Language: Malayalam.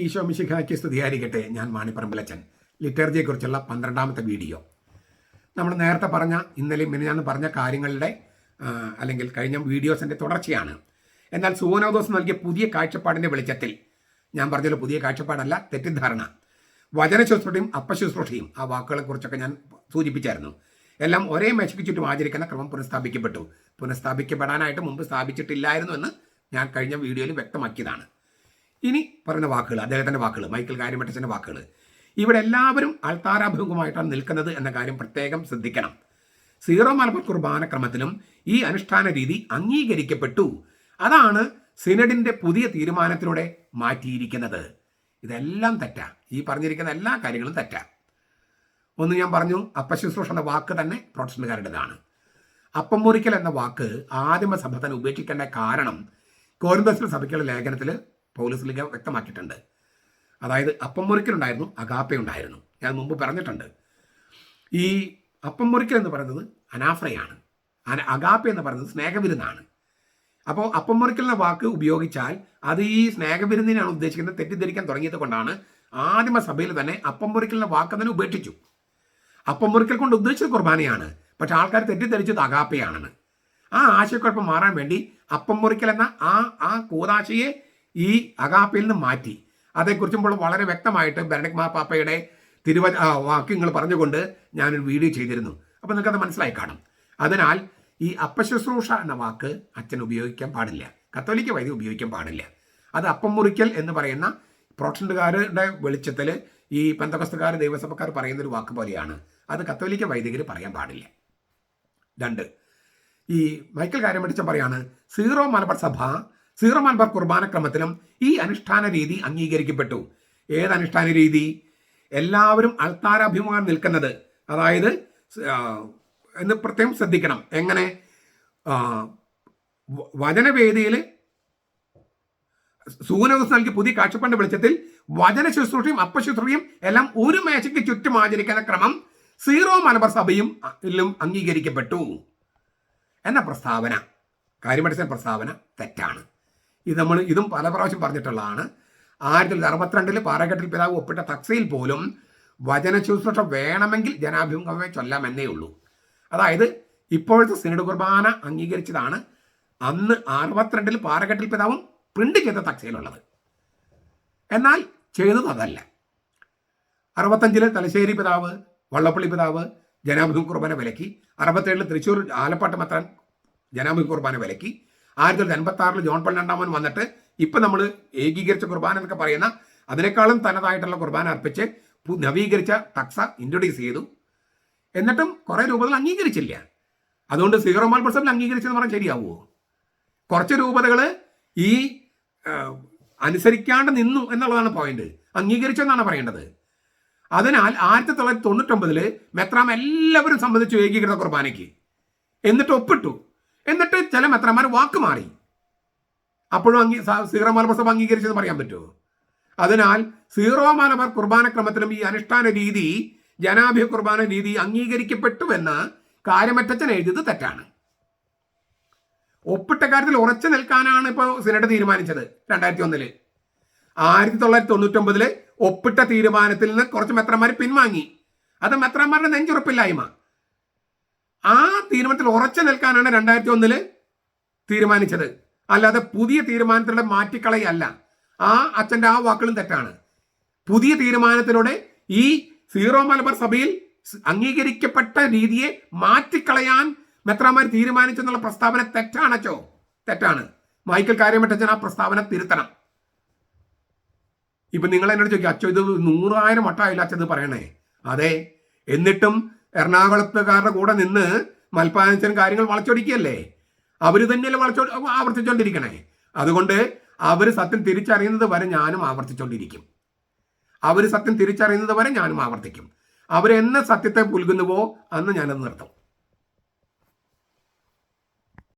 ഈശോ മിശിഖായ്ക്ക് സ്തുതിയായിരിക്കട്ടെ. ഞാൻ മാണിപ്പറമ്പിലച്ചൻ. ലിറ്റർജിയെക്കുറിച്ചുള്ള പന്ത്രണ്ടാമത്തെ വീഡിയോ. നമ്മൾ നേരത്തെ പറഞ്ഞ ഇന്നലെ ഞാൻ പറഞ്ഞ കാര്യങ്ങളുടെ അല്ലെങ്കിൽ കഴിഞ്ഞ വീഡിയോസിന്റെ തുടർച്ചയാണ്. എന്നാൽ സുവനോദോസ് നൽകിയ പുതിയ കാഴ്ചപ്പാടിന്റെ വെളിച്ചത്തിൽ ഞാൻ പറഞ്ഞല്ലോ പുതിയ കാഴ്ചപ്പാടല്ല തെറ്റിദ്ധാരണ. വചന ശുശ്രൂഷയും അപ്പശുശ്രൂഷയും ആ വാക്കുകളെക്കുറിച്ചൊക്കെ ഞാൻ സൂചിപ്പിച്ചായിരുന്നു. എല്ലാം ഒരേ മേശയ്ക്ക് ചുറ്റും ആചരിക്കുന്ന ക്രമം പുനഃസ്ഥാപിക്കപ്പെട്ടു. പുനഃസ്ഥാപിക്കപ്പെടാനായിട്ട് മുമ്പ് സ്ഥാപിച്ചിട്ടില്ലായിരുന്നു എന്ന് ഞാൻ കഴിഞ്ഞ വീഡിയോയിൽ വ്യക്തമാക്കിയതാണ്. ഇനി പറയുന്ന വാക്കുകൾ അദ്ദേഹത്തിന്റെ വാക്കുകൾ മൈക്കിൾ കാര്യമറ്റച്ചന്റെ വാക്കുകൾ. ഇവിടെ എല്ലാവരും അൾത്താരാഭിമുഖമായിട്ടാണ് നിൽക്കുന്നത് എന്ന കാര്യം പ്രത്യേകം ശ്രദ്ധിക്കണം. സീറോ മലബാർ കുർബാന ക്രമത്തിലും ഈ അനുഷ്ഠാന രീതി അംഗീകരിക്കപ്പെട്ടു. അതാണ് സിനഡിന്റെ പുതിയ തീരുമാനത്തിലൂടെ മാറ്റിയിരിക്കുന്നത്. ഇതെല്ലാം തെറ്റാ. ഈ പറഞ്ഞിരിക്കുന്ന എല്ലാ കാര്യങ്ങളും തെറ്റാ. ഒന്ന് ഞാൻ പറഞ്ഞു അപ്പശുശ്രൂഷ എന്ന വാക്ക് തന്നെ പ്രൊട്ടസ്റ്റന്റുകാരുടേതാണ്. അപ്പം മുറിക്കൽ എന്ന വാക്ക് ആദിമ സഭ തന്നെ ഉപേക്ഷിക്കേണ്ട കാരണം കോരിന്തോസിലെ സഭയ്ക്കുള്ള ലേഖനത്തിൽ പൗലസ് ലിംഗ വ്യക്തമാക്കിയിട്ടുണ്ട്. അതായത് അപ്പം മുറിക്കലുണ്ടായിരുന്നു അഗാപ്പ ഉണ്ടായിരുന്നു ഞാൻ മുമ്പ് പറഞ്ഞിട്ടുണ്ട്. ഈ അപ്പം മുറിക്കൽ എന്ന് പറയുന്നത് അനാഫ്രയാണ്. അന- അഗാപ്പ എന്ന് പറയുന്നത് സ്നേഹവിരുന്നാണ്. അപ്പോൾ അപ്പം മുറിക്കൽ എന്ന വാക്ക് ഉപയോഗിച്ചാൽ അത് ഈ സ്നേഹവിരുന്നിനാണ് ഉദ്ദേശിക്കുന്നത് തെറ്റിദ്ധരിക്കാൻ തുടങ്ങിയത് കൊണ്ടാണ് ആദിമ സഭയിൽ തന്നെ അപ്പം മുറിക്കൽ എന്ന വാക്ക് തന്നെ ഉപേക്ഷിച്ചു. അപ്പം മുറിക്കൽ കൊണ്ട് ഉദ്ദേശിച്ചത് കുർബാനയാണ് പക്ഷെ ആൾക്കാർ തെറ്റിദ്ധരിച്ചത് അഗാപ്പയാണെന്ന്. ആ ആശയക്കുഴപ്പം മാറാൻ വേണ്ടി അപ്പം മുറിക്കൽ എന്ന ആ ആ കൂതാശയെ ഈ അഗാപ്പയിൽ നിന്ന് മാറ്റി. അതേക്കുറിച്ചുമ്പോൾ വളരെ വ്യക്തമായിട്ട് ബെനഡിക് മാപ്പാപ്പയുടെ തിരുവ വാക്യങ്ങൾ പറഞ്ഞുകൊണ്ട് ഞാനൊരു വീഡിയോ ചെയ്തിരുന്നു. അപ്പോൾ നിങ്ങൾക്കത് മനസ്സിലായി കാണും. അതിനാൽ ഈ അപ്പശുശ്രൂഷ എന്ന വാക്ക് അച്ഛൻ ഉപയോഗിക്കാൻ പാടില്ല. കത്തോലിക്ക വൈദ്യം ഉപയോഗിക്കാൻ പാടില്ല. അത് അപ്പം മുറിക്കൽ എന്ന് പറയുന്ന പ്രോട്ടസ്റ്റന്റുകാരുടെ വെളിച്ചത്തിൽ ഈ പന്തകസ്തുകാർ ദൈവസഭക്കാർ പറയുന്ന ഒരു വാക്ക് പോലെയാണ്. അത് കത്തോലിക്ക വൈദികർ പറയാൻ പാടില്ല. രണ്ട് ഈ മൈക്കൽ കാര്യം പഠിച്ച പറയാണ് സീറോ മലബാർ സഭ സീറോ കുർബാനക്രമത്തിലും കുർബാന ക്രമത്തിലും ഈ അനുഷ്ഠാന രീതി അംഗീകരിക്കപ്പെട്ടു. ഏത് അനുഷ്ഠാന രീതി? എല്ലാവരും അൾത്താരാഭിമുഖം നിൽക്കുന്നത് അതായത് എന്ന് പ്രത്യേകം ശ്രദ്ധിക്കണം. എങ്ങനെ? വചനവേദിയിൽ സൂനദോസ് നൽകി പുതിയ കാഴ്ചപ്പാട് വെളിച്ചത്തിൽ വചന ശുശ്രൂഷയും അപ്പശുശ്രൂഷയും എല്ലാം ഒരു മേശയ്ക്ക് ചുറ്റും ആചരിക്കുന്ന ക്രമം സീറോ മലബാർ സഭയും അംഗീകരിക്കപ്പെട്ടു. എന്ന പ്രസ്താവന കാര്യമടിച്ച പ്രസ്താവന തെറ്റാണ്. ഇത് നമ്മൾ ഇതും പല പ്രാവശ്യം പറഞ്ഞിട്ടുള്ളതാണ്. ആയിരത്തി തൊള്ളായിരത്തി അറുപത്തിരണ്ടിൽ പാറക്കെട്ടിൽ പിതാവ് ഒപ്പിട്ട തക്സയിൽ പോലും വചന ശുശ്രൂഷ വേണമെങ്കിൽ ജനാഭിമുഖമേ ചൊല്ലാമെന്നേ ഉള്ളൂ. അതായത് ഇപ്പോഴത്തെ സിനഡ് കുർബാന അംഗീകരിച്ചതാണ്. അന്ന് അറുപത്തിരണ്ടിൽ പാറക്കെട്ടിൽ പിതാവും പ്രിന്റ് ചെയ്ത തക്സയിലുള്ളത്. എന്നാൽ ചെയ്തത് അതല്ല. അറുപത്തഞ്ചിൽ തലശ്ശേരി പിതാവ് വള്ളപ്പള്ളി പിതാവ് ജനാഭിമുഖ കുർബാന വിലക്കി. അറുപത്തേഴിൽ തൃശ്ശൂർ ആലപ്പാട്ട് മത്രൻ ജനാഭിമുഖ കുർബാന വിലക്കി. ആയിരത്തി തൊള്ളായിരത്തി എൺപത്തി ആറിൽ ജോൺ പള്ളി രണ്ടാമൻ വന്നിട്ട് ഇപ്പം നമ്മൾ ഏകീകരിച്ച കുർബാന എന്നൊക്കെ പറയുന്ന അതിനേക്കാളും തനതായിട്ടുള്ള കുർബാന അർപ്പിച്ച് നവീകരിച്ച തക്സ ഇൻട്രൊഡ്യൂസ് ചെയ്തു. എന്നിട്ടും കുറേ രൂപതകൾ അംഗീകരിച്ചില്ല. അതുകൊണ്ട് സീറോ മാൽ പ്രസബിൽ അംഗീകരിച്ചെന്ന് പറഞ്ഞാൽ ശരിയാവുമോ കുറച്ച് രൂപതകൾ ഈ അനുസരിക്കാണ്ട് നിന്നു എന്നുള്ളതാണ് പോയിന്റ് അംഗീകരിച്ചെന്നാണ് പറയേണ്ടത്. അതിനാൽ ആയിരത്തി തൊള്ളായിരത്തി തൊണ്ണൂറ്റൊമ്പതിൽ മെത്രാം എല്ലാവരും സംബന്ധിച്ചു ഏകീകൃത കുർബാനയ്ക്ക്. എന്നിട്ട് ഒപ്പിട്ടു. എന്നിട്ട് ചില മെത്രന്മാർ വാക്ക് മാറി. അപ്പോഴും അംഗീ സീറോ മലബാർ സഭ അംഗീകരിച്ചെന്ന് പറയാൻ പറ്റുമോ? അതിനാൽ സീറോ മലബാർ കുർബാന ക്രമത്തിലും ഈ അനുഷ്ഠാന രീതി ജനാഭ്യ കുർബാന രീതി അംഗീകരിക്കപ്പെട്ടുവെന്ന് കാര്യമറ്റച്ചൻ എഴുതിയത് തെറ്റാണ്. ഒപ്പിട്ട കാര്യത്തിൽ ഉറച്ചു നിൽക്കാനാണ് ഇപ്പോൾ സിനഡ് തീരുമാനിച്ചത് രണ്ടായിരത്തി ഒന്നിൽ ആയിരത്തി തൊള്ളായിരത്തി തൊണ്ണൂറ്റൊമ്പതിൽ ഒപ്പിട്ട തീരുമാനത്തിൽ നിന്ന് കുറച്ച് മെത്രന്മാർ പിൻവാങ്ങി. അത് മെത്രന്മാരുടെ നെഞ്ചുറപ്പില്ലായ്മ. ആ തീരുമാനത്തിൽ ഉറച്ചു നിൽക്കാനാണ് രണ്ടായിരത്തി ഒന്നിൽ തീരുമാനിച്ചത്. അല്ലാതെ പുതിയ തീരുമാനത്തിലൂടെ മാറ്റിക്കളയല്ല. ആ അച്ഛന്റെ ആ വാക്കുകളും തെറ്റാണ്. പുതിയ തീരുമാനത്തിലൂടെ ഈ സീറോ മലബാർ സഭയിൽ അംഗീകരിക്കപ്പെട്ട രീതിയെ മാറ്റിക്കളയാൻ മെത്രാമാർ തീരുമാനിച്ചെന്നുള്ള പ്രസ്താവന തെറ്റാണച്ചോ തെറ്റാണ്. മൈക്കൽ കാര്യമറ്റച്ചൻ ആ പ്രസ്താവന തിരുത്തണം. ഇപ്പൊ നിങ്ങൾ എന്നോട് ചോദിക്കും അച്ഛോ ഇത് നൂറായിരം വട്ടമായില്ല അച്ഛൻ പറയണേ. അതെ എന്നിട്ടും എറണാകുളത്തുകാരുടെ കൂടെ നിന്ന് മൽപ്പാനച്ചൻ കാര്യങ്ങൾ വളച്ചൊടിക്കുകയല്ലേ? അവർ തന്നെയല്ലേ വളച്ചോ ആവർത്തിച്ചുകൊണ്ടിരിക്കണേ അതുകൊണ്ട് അവർ സത്യം തിരിച്ചറിയുന്നത് വരെ ഞാനും ആവർത്തിച്ചുകൊണ്ടിരിക്കും അവർ സത്യം തിരിച്ചറിയുന്നത് വരെ ഞാനും ആവർത്തിക്കും. അവരെന്ന സത്യത്തെ പുൽകുന്നുവോ അന്ന് ഞാനത് നിർത്തും.